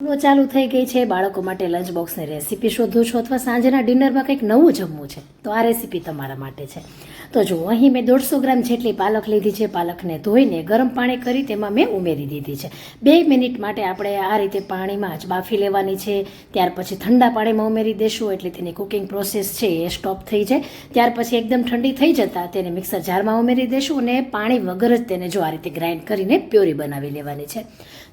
ચાલુ થઈ ગઈ છે. બાળકો માટે લંચ બોક્સની રેસીપી શોધો છો અથવા સાંજના ડિનરમાં કંઈક નવું જમવું છે? તો આ રેસીપી તમારા માટે છે. તો જુઓ, અહીં મેં દોઢસો ગ્રામ જેટલી પાલક લીધી છે. પાલકને ધોઈને ગરમ પાણી કરી તેમાં મેં ઉમેરી દીધી છે. બે મિનિટ માટે આપણે આ રીતે પાણીમાં જ બાફી લેવાની છે. ત્યાર પછી ઠંડા પાણીમાં ઉમેરી દેશું એટલે તેની કુકિંગ પ્રોસેસ છે એ સ્ટોપ થઈ જાય. ત્યાર પછી એકદમ ઠંડી થઈ જતાં તેને મિક્સર જારમાં ઉમેરી દેશું અને પાણી વગર જ તેને જો આ રીતે ગ્રાઇન્ડ કરીને પ્યોરી બનાવી લેવાની છે.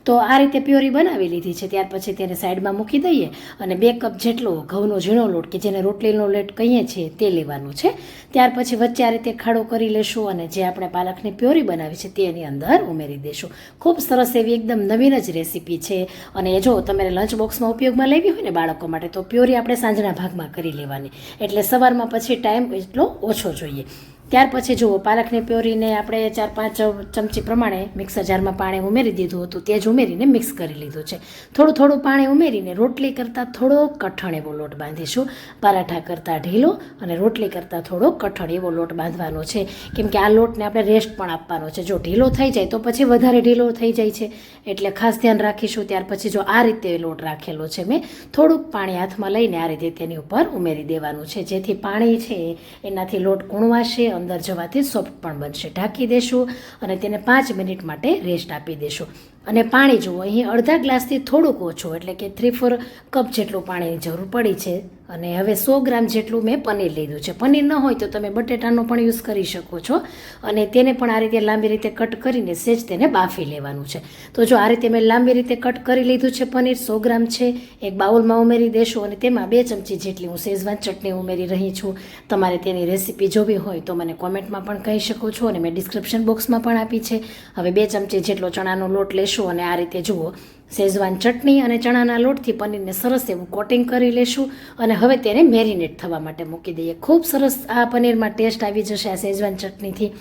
તો આ રીતે પ્યોરી બનાવી લીધી છે. ત્યાર પછી તેને સાઈડમાં મૂકી દઈએ અને બે કપ જેટલો ઘઉંનો ઝીણો લોટ કે જેને રોટલીનો લોટ કહીએ છીએ તે લેવાનું છે. ત્યાર પછી વચ્ચે આ રીતે ખાડો કરી લેશું અને જે આપણે પાલકની પ્યોરી બનાવી છે તેની અંદર ઉમેરી દેશું. ખૂબ સરસ એવી એકદમ નવીન જ રેસીપી છે અને જો તમે લંચ બોક્સમાં ઉપયોગમાં લેવી હોય ને બાળકો માટે તો પ્યોરી આપણે સાંજના ભાગમાં કરી લેવાની. એટલે સવારમાં પછી ટાઈમ એટલો ઓછો જોઈએ. ત્યાર પછી જુઓ, પાલકને પ્યોરીને આપણે ચાર પાંચ ચમચી પ્રમાણે મિક્સર જારમાં પાણી ઉમેરી દીધું હતું. તે જ ઉમેરીને મિક્સ કરી લીધું છે. થોડું થોડું પાણી ઉમેરીને રોટલી કરતાં થોડો કઠણ એવો લોટ બાંધીશું. પરાઠા કરતાં ઢીલો અને રોટલી કરતાં થોડો કઠણ એવો લોટ બાંધવાનો છે. કેમ કે આ લોટને આપણે રેસ્ટ પણ આપવાનો છે. જો ઢીલો થઈ જાય તો પછી વધારે ઢીલો થઈ જાય છે. એટલે ખાસ ધ્યાન રાખીશું. ત્યાર પછી જો આ રીતે લોટ રાખેલો છે મેં, થોડુંક પાણી હાથમાં લઈને આ રીતે તેની ઉપર ઉમેરી દેવાનું છે. જેથી પાણી છે એનાથી લોટ કૂણવાશે અંદર જવાથી સોફ્ટ પણ બનશે. ઢાંકી દેશું અને તેને પાંચ મિનિટ માટે રેસ્ટ આપી દેશું. અને પાણી જુઓ, અહીં અડધા ગ્લાસથી થોડુંક ઓછું, એટલે કે થ્રી ફોર કપ જેટલું પાણીની જરૂર પડી છે. અને હવે સો ગ્રામ જેટલું મેં પનીર લીધું છે. પનીર ન હોય તો તમે બટેટાનો પણ યુઝ કરી શકો છો. અને તેને પણ આ રીતે લાંબી રીતે કટ કરીને સેજ તેને બાફી લેવાનું છે. તો જો આ રીતે મેં લાંબી રીતે કટ કરી લીધું છે પનીર, સો ગ્રામ છે. એક બાઉલમાં ઉમેરી દેશું અને તેમાં બે ચમચી જેટલી હું શેઝવાન ચટણી ઉમેરી રહી છું. તમારે તેની રેસીપી જોવી હોય તો મને કોમેન્ટમાં પણ કહી શકો છો અને મેં ડિસ્ક્રિપ્શન બોક્સમાં પણ આપી છે. હવે બે ચમચી જેટલો ચણાનો લોટ લેશું અને આ રીતે જુઓ. શેઝવાન ચટણી અને ચણાના લોટથી પનીરને સરસ એવું કોટિંગ કરી લેશું અને હવે તેને મેરિનેટ થવા માટે મૂકી દઈએ. ખૂબ સરસ આ પનીરમાં ટેસ્ટ આવી જશે આ શેઝવાન ચટણીથી.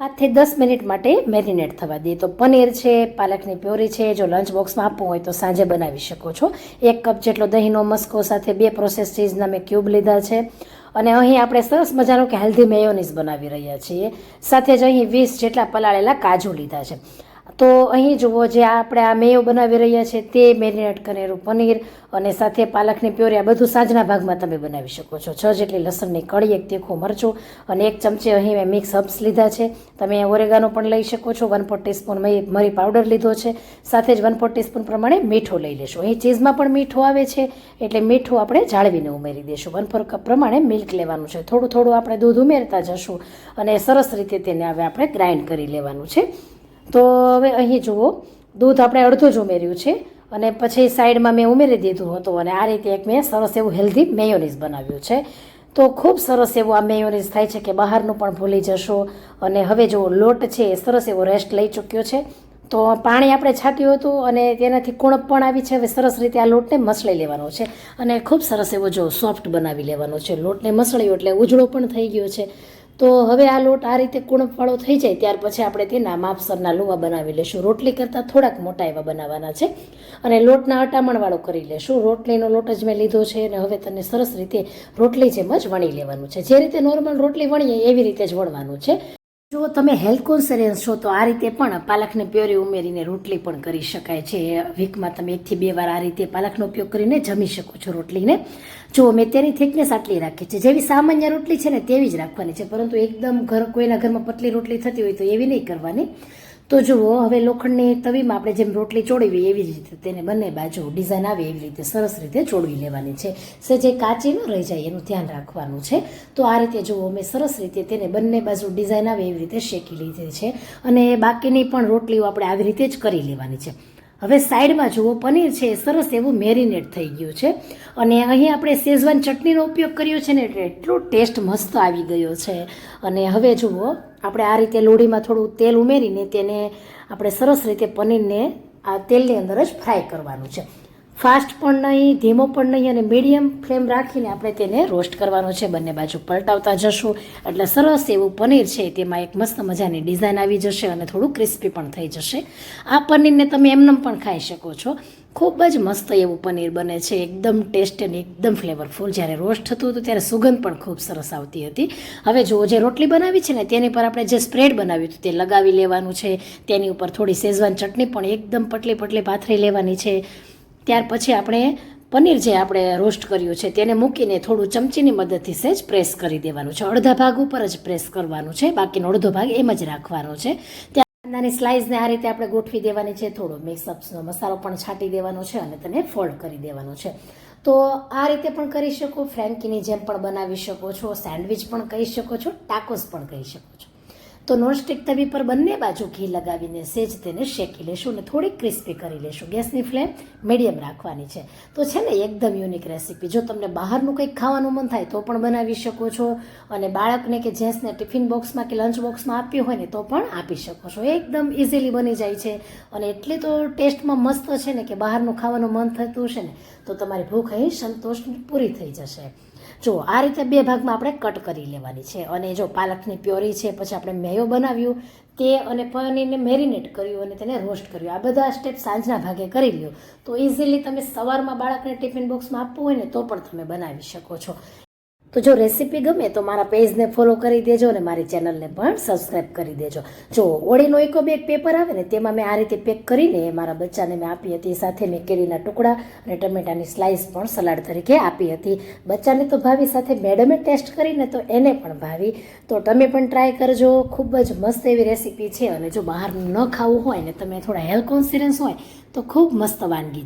પાંચથી દસ મિનિટ માટે મેરિનેટ થવા દઈએ. તો પનીર છે, પાલકની પ્યોરી છે, જો લંચ બોક્સમાં આપવું હોય તો સાંજે બનાવી શકો છો. એક કપ જેટલો દહીંનો મસ્કો સાથે બે પ્રોસેસ ચીઝના મેં ક્યુબ લીધા છે. અને અહીં આપણે સરસ મજાનું કે હેલ્ધી મેયોનીઝ બનાવી રહ્યા છીએ. સાથે જ અહીં વીસ જેટલા પલાળેલા કાજુ લીધા છે. તો અહીં જુઓ જે આપણે આ મેયો બનાવી રહ્યા છે તે મેરિનેટ કરેલું પનીર અને સાથે પાલકની પ્યોરી, આ બધું સાંજના ભાગમાં તમે બનાવી શકો છો. છ જેટલી લસણની કળી, એક તીખું મરચું અને એક ચમચી અહીં મેં મિક્સ હબ્સ લીધા છે. તમે ઓરેગાનો પણ લઈ શકો છો. વન ફોર ટીસ્પૂન મરી પાવડર લીધો છે. સાથે જ વન ફોર ટીસ્પૂન પ્રમાણે મીઠું લઈ લેશું. અહીં ચીઝમાં પણ મીઠું આવે છે, એટલે મીઠું આપણે જાળવીને ઉમેરી દઈશું વન ફોર કપ પ્રમાણે મિલ્ક લેવાનું છે. થોડું થોડું આપણે દૂધ ઉમેરતા જશું અને સરસ રીતે તેને હવે આપણે ગ્રાઇન્ડ કરી લેવાનું છે. તો હવે અહીં જુઓ, દૂધ આપણે અડધું જ ઉમેર્યું છે અને પછી સાઈડમાં મેં ઉમેરી દીધું હતું અને આ રીતે એક મેં સરસ એવું હેલ્ધી મેયોનીઝ બનાવ્યું છે. તો ખૂબ સરસ એવું આ મેયોનીઝ થાય છે કે બહારનું પણ ભૂલી જશો અને હવે જો લોટ છે એ સરસ એવો રેસ્ટ લઈ ચૂક્યો છે. તો પાણી આપણે છાંટ્યું હતું અને તેનાથી કુણપ પણ આવી છે. હવે સરસ રીતે આ લોટને મસળી લેવાનો છે અને ખૂબ સરસ એવો જો સોફ્ટ બનાવી લેવાનો છે. લોટને મસળ્યો એટલે ઉજળો પણ થઈ ગયો છે. તો હવે આ લોટ આ રીતે કુણપવાળો થઈ જાય ત્યાર પછી આપણે તેના માપસરના લુવા બનાવી લેશું. રોટલી કરતાં થોડાક મોટા એવા બનાવવાના છે. અને લોટના અટામણવાળો કરી લેશું. રોટલીનો લોટ જ મેં લીધો છે અને હવે તને સરસ રીતે રોટલી જેમ જ વણી લેવાનું છે. જે રીતે નોર્મલ રોટલી વણીએ એવી રીતે જ વણવાનું છે. જો તમે હેલ્થ કોન્સિયસ છો, તો આ રીતે પણ પાલકને પ્યોરી ઉમેરીને રોટલી પણ કરી શકાય છે. વીકમાં તમે એકથી બે વાર આ રીતે પાલકનો ઉપયોગ કરીને જમી શકો છો રોટલીને. જો મેં તેની થિકનેસ આટલી રાખી છે જેવી સામાન્ય રોટલી છે ને, તેવી જ રાખવાની છે. પરંતુ એકદમ ઘર કોઈના ઘરમાં પતલી રોટલી થતી હોય તો એવી નહીં કરવાની. તો જુઓ, હવે લોખંડની તવીમાં આપણે જેમ રોટલી ચોડવી એવી રીતે તેને બંને બાજુ ડિઝાઇન આવે એવી રીતે સરસ રીતે ચોડવી લેવાની છે. સે જે કાચી ન રહી જાય એનું ધ્યાન રાખવાનું છે. તો આ રીતે જુઓ મેં સરસ રીતે તેને બંને બાજુ ડિઝાઇન આવે એવી રીતે શેકી લીધી છે અને બાકીની પણ રોટલીઓ આપણે આવી રીતે જ કરી લેવાની છે. હવે સાઈડમાં જુઓ, પનીર છે એ સરસ એવું મેરિનેટ થઈ ગયું છે અને અહીં આપણે શેઝવાન ચટણીનો ઉપયોગ કર્યો છે ને એટલે એટલો ટેસ્ટ મસ્ત આવી ગયો છે. અને હવે જુઓ આપણે આ રીતે લોઢીમાં થોડું તેલ ઉમેરીને તેને આપણે સરસ રીતે પનીરને આ તેલની અંદર જ ફ્રાય કરવાનું છે. ફાસ્ટ પણ નહીં, ધીમો પણ નહીં અને મીડિયમ ફ્લેમ રાખીને આપણે તેને રોસ્ટ કરવાનો છે. બંને બાજુ પલટાવતા જશું. એટલે સરસ એવું પનીર છે, તેમાં એક મસ્ત મજાની ડિઝાઇન આવી જશે અને થોડું ક્રિસ્પી પણ થઈ જશે. આ પનીરને તમે એમનેમ પણ ખાઈ શકો છો. ખૂબ જ મસ્ત એવું પનીર બને છે. એકદમ ટેસ્ટ અને એકદમ ફ્લેવરફુલ. જ્યારે રોસ્ટ થતું હતું ત્યારે સુગંધ પણ ખૂબ સરસ આવતી હતી. હવે જો જે રોટલી બનાવી છે ને, તેની પર આપણે જે સ્પ્રેડ બનાવ્યું હતું તે લગાવી લેવાનું છે. તેની ઉપર થોડી શેઝવાન ચટણી પણ એકદમ પટલી પટલી પાથરી લેવાની છે. ત્યાર પછી આપણે પનીર જે આપણે રોસ્ટ કર્યું છે તેને મૂકીને થોડું ચમચીની મદદથી સહેજ પ્રેસ કરી દેવાનું છે. અડધા ભાગ ઉપર જ પ્રેસ કરવાનું છે. બાકીનો અડધો ભાગ એમ જ રાખવાનો છે. કાંદાની સ્લાઇસને આ રીતે આપણે ગોઠવી દેવાની છે. થોડો મિક્સઅપનો મસાલો પણ છાંટી દેવાનો છે અને તેને ફોલ્ડ કરી દેવાનો છે. તો આ રીતે પણ કરી શકો. ફ્રેન્કીની જેમ પણ બનાવી શકો છો. સેન્ડવિચ પણ કહી શકો છો. ટાકોસ પણ કહી શકો છો. તો નોનસ્ટિક તવી પર બંને બાજુ ઘી લગાવીને સેજ તેને શેકી લેશું અને થોડીક ક્રિસ્પી કરી લેશું. ગેસની ફ્લેમ મીડિયમ રાખવાની છે. તો છે ને, એકદમ યુનિક રેસીપી. જો તમને બહારનું કંઈક ખાવાનું મન થાય તો પણ બનાવી શકો છો અને બાળકને કે જેન્ટ્સને ટિફિન બોક્સમાં કે લંચ બોક્સમાં આપ્યું હોય ને તો પણ આપી શકો છો. એકદમ ઇઝીલી બની જાય છે. અને એટલી તો ટેસ્ટમાં મસ્ત છે ને કે બહારનું ખાવાનું મન થતું હશે ને, તો તમારી ભૂખ અહીં સંતોષ પૂરી થઈ જશે. જો આ રીતે બે ભાગમાં આપણે કટ કરી લેવાની છે અને જો પાલકની પ્યોરી છે, પછી આપણે મેયો બનાવ્યું, તે અને પનીરને મેરિનેટ કર્યું અને તેને રોસ્ટ કર્યું. આ બધા સ્ટેપ સાંજના ભાગે કરી લ્યો. તો ઇઝીલી તમે સવારમાં બાળકને ટિફિન બોક્સમાં આપવું હોય ને, તો પણ તમે બનાવી શકો છો. તો જો રેસીપી ગમે તો મારા પેજને ફોલો કરી દેજો અને મારી ચેનલને પણ સબસ્ક્રાઈબ કરી દેજો. જો ઓળીનો એકો બે પેપર આવે ને તેમાં મેં આ રીતે પેક કરીને મારા બચ્ચાને મેં આપી હતી. સાથે મેં કેરીના ટુકડા અને ટમેટાની સ્લાઇસ પણ સલાડ તરીકે આપી હતી. બચ્ચાને તો ભાવી સાથે મેડમે ટેસ્ટ કરીને તો એને પણ ભાવી. તો તમે પણ ટ્રાય કરજો. ખૂબ જ મસ્ત એવી રેસીપી છે અને જો બહાર ન ખાવું હોય ને તમે થોડા હેલ્થ કોન્સિડન્સ હોય તો ખૂબ મસ્ત વાનગી છે.